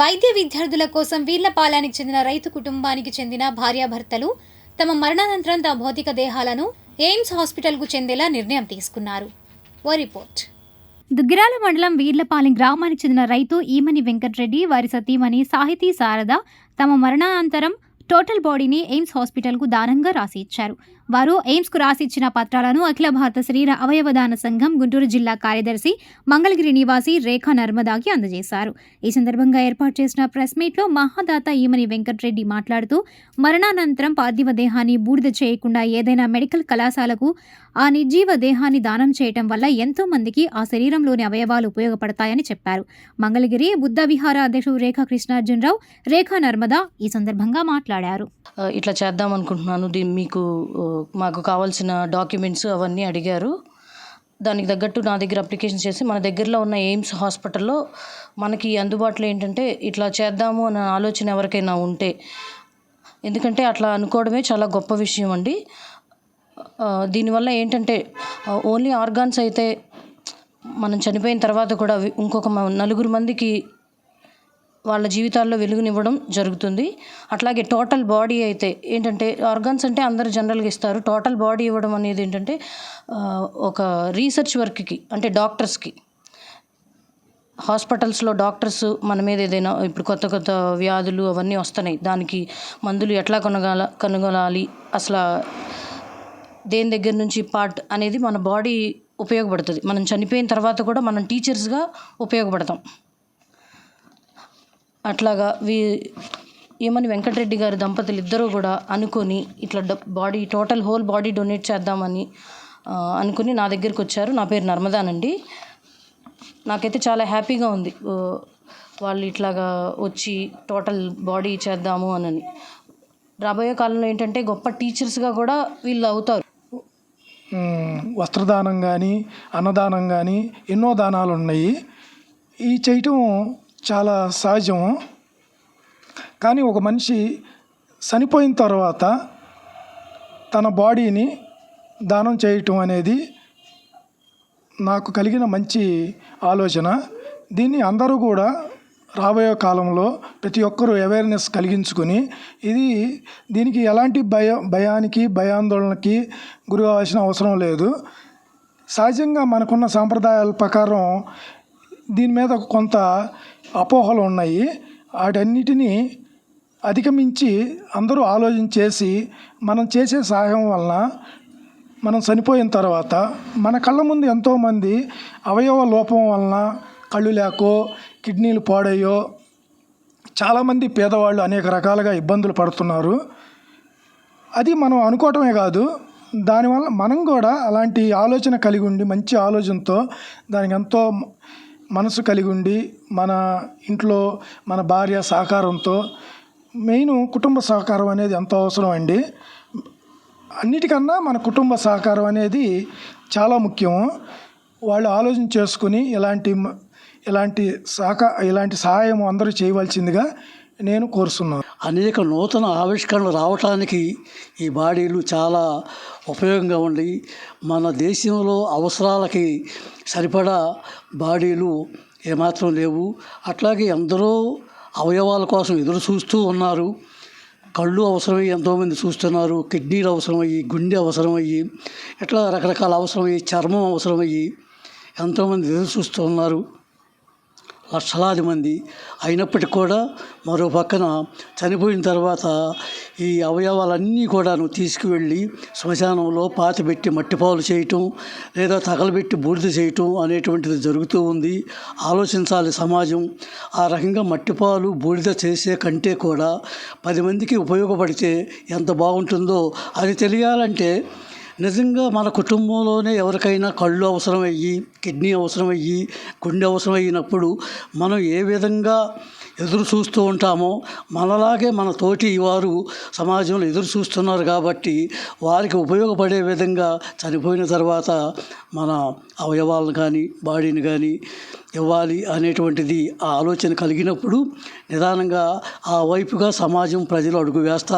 వైద్య విద్యార్థుల కోసం వీళ్ళపాలానికి చెందిన రైతు కుటుంబానికి చెందిన భార్యాభర్తలు తమ మరణానంతరం తమ భౌతిక దేహాలను ఎయిమ్స్ హాస్పిటల్కు చెందేలా నిర్ణయం తీసుకున్నారు. ఓ రిపోర్ట్. దుగ్గిరాల మండలం వీర్లపాలెం గ్రామానికి చెందిన రైతు ఈమని వెంకట్రెడ్డి వారి సతీమణి సాహితీ శారద తమ మరణానంతరం టోటల్ బాడీని ఎయిమ్స్ హాస్పిటల్కు దానంగా రాసి ఇచ్చారు వారు ఎయిమ్స్కు రాసి ఇచ్చిన పత్రాలను అఖిల భారత శరీర అవయవదాన సంఘం గుంటూరు జిల్లా కార్యదర్శి మంగళగిరి నివాసి రేఖా నర్మదాకి అందజేశారు. ఈ సందర్భంగా ఏర్పాటు చేసిన ప్రెస్ మీట్లో మహాదాత ఈమని వెంకట్రెడ్డి మాట్లాడుతూ మరణానంతరం పార్థివ దేహాన్ని బూడిద చేయకుండా ఏదైనా మెడికల్ కళాశాలకు ఆ నిర్జీవ దేహాన్ని దానం చేయటం వల్ల ఎంతో మందికి ఆ శరీరంలోని అవయవాలు ఉపయోగపడతాయని చెప్పారు. మంగళగిరి బుద్ధ విహార అధ్యక్షుడు రేఖా కృష్ణార్జునరావు రేఖా నర్మదా ఈ సందర్భంగా మాట్లాడారు. మాట్లాడారు. ఇట్లా చేద్దాం అనుకుంటున్నాను. దీన్ని మీకు మాకు కావాల్సిన డాక్యుమెంట్స్ అవన్నీ అడిగారు. దానికి తగ్గట్టు నా దగ్గర అప్లికేషన్ చేసి మన దగ్గరలో ఉన్న ఎయిమ్స్ హాస్పిటల్లో మనకి అందుబాటులో ఏంటంటే ఇట్లా చేద్దాము అన్న ఆలోచన ఎవరికైనా ఉంటే. ఎందుకంటే అట్లా అనుకోవడమే చాలా గొప్ప విషయం అండి. దీనివల్ల ఏంటంటే ఓన్లీ ఆర్గాన్స్ అయితే మనం చనిపోయిన తర్వాత కూడా ఇంకొక నలుగురు మందికి వాళ్ళ జీవితాల్లో వెలుగునివ్వడం జరుగుతుంది. అట్లాగే టోటల్ బాడీ అయితే ఏంటంటే ఆర్గాన్స్ అంటే అందరు జనరల్గా ఇస్తారు. టోటల్ బాడీ ఇవ్వడం అనేది ఏంటంటే ఒక రీసెర్చ్ వర్క్కి అంటే డాక్టర్స్కి. హాస్పిటల్స్లో డాక్టర్స్ మన మీద ఏదైనా ఇప్పుడు కొత్త కొత్త వ్యాధులు అవన్నీ వస్తున్నాయి. దానికి మందులు ఎట్లా కొనగాల కనుగొనాలి? అసలు దేని దగ్గర నుంచి పార్ట్ అనేది మన బాడీ ఉపయోగపడుతుంది. మనం చనిపోయిన తర్వాత కూడా మనం టీచర్స్గా ఉపయోగపడతాం. అట్లాగా వీ ఏమని వెంకటరెడ్డి గారి దంపతులు ఇద్దరూ కూడా అనుకొని ఇట్లా డ- body total whole body donate చేద్దామని అనుకుని నా దగ్గరికి వచ్చారు నా పేరు నర్మదానండి. నాకైతే చాలా హ్యాపీగా ఉంది. వాళ్ళు ఇట్లాగా వచ్చి టోటల్ బాడీ చేద్దాము అని రాబోయే కాలంలో ఏంటంటే గొప్ప టీచర్స్గా కూడా వీళ్ళు అవుతారు. వస్త్రదానం కానీ అన్నదానం కానీ ఎన్నో దానాలు ఉన్నాయి ఈ చేయటం చాలా సహజం కానీ ఒక మనిషి చనిపోయిన తర్వాత తన బాడీని దానం చేయటం అనేది నాకు కలిగిన మంచి ఆలోచన. దీన్ని అందరూ కూడా రాబోయే కాలంలో ప్రతి ఒక్కరూ అవేర్నెస్ కలిగించుకొని ఇది దీనికి ఎలాంటి భయ భయానికి భయాందోళనకి గురి కావాల్సిన అవసరం లేదు. సహజంగా మనకున్న సాంప్రదాయాల ప్రకారం దీని మీద కొంత అపోహలు ఉన్నాయి. వాటన్నిటినీ అధిగమించి అందరూ ఆలోచన చేసి మనం చేసే సహాయం వలన మనం చనిపోయిన తర్వాత మన కళ్ళ ముందు ఎంతోమంది అవయవ లోపం వలన కళ్ళు లేకో కిడ్నీలు పాడయ్యో చాలామంది పేదవాళ్ళు అనేక రకాలుగా ఇబ్బందులు పడుతున్నారు. అది మనం అనుకోవటమే కాదు. దానివల్ల మనం కూడా అలాంటి ఆలోచన కలిగి ఉండి మంచి ఆలోచనతో దానికి ఎంతో మనసు కలిగి ఉండి మన ఇంట్లో మన భార్య సహకారంతో మెయిన్ కుటుంబ సహకారం అనేది ఎంతో అవసరం అండి. అన్నిటికన్నా మన కుటుంబ సహకారం అనేది చాలా ముఖ్యం. వాళ్ళు ఆలోచన చేసుకుని ఇలాంటి ఇలాంటి సహక ఇలాంటి సహాయం అందరూ చేయవలసిందిగా నేను కోరుతున్నాను అనేక నూతన ఆవిష్కరణలు రావటానికి ఈ బాడీలు చాలా ఉపయోగంగా ఉండి మన దేశంలో అవసరాలకి సరిపడా బాడీలు ఏమాత్రం లేవు. అట్లాగే ఎందరో అవయవాల కోసం ఎదురు చూస్తూ ఉన్నారు. కళ్ళు అవసరమయ్యి ఎంతోమంది చూస్తున్నారు. కిడ్నీలు అవసరమయ్యి గుండె అవసరమయ్యి ఇట్లా రకరకాల అవసరమయ్యి చర్మం అవసరమయ్యి ఎంతోమంది ఎదురు చూస్తూ ఉన్నారు. లక్షలాది మంది అయినప్పటికీ కూడా మరో పక్కన చనిపోయిన తర్వాత ఈ అవయవాలన్నీ కూడాను తీసుకువెళ్ళి శ్మశానంలో పాతిపెట్టి మట్టిపాలు చేయటం లేదా తగలబెట్టి బూడిద చేయటం అనేటువంటిది జరుగుతూ ఉంది. ఆలోచించాలి సమాజం. ఆ రకంగా మట్టిపాలు బూడిద చేసే కంటే కూడా పది మందికి ఉపయోగపడితే ఎంత బాగుంటుందో అది తెలియాలంటే నిజంగా మన కుటుంబంలోనే ఎవరికైనా కళ్ళు అవసరమయ్యి కిడ్నీ అవసరమయ్యి గుండె అవసరమైనప్పుడు మనం ఏ విధంగా ఎదురు చూస్తూ ఉంటామో మనలాగే మన తోటి వారు సమాజంలో ఎదురు చూస్తున్నారు కాబట్టి వారికి ఉపయోగపడే విధంగా చనిపోయిన తర్వాత మన అవయవాలను కానీ బాడీని కానీ ఇవ్వాలి అనేటువంటిది ఆ ఆలోచన కలిగినప్పుడు నిదానంగా ఆ వైపుగా సమాజం ప్రజలు అడుగు వేస్తారు.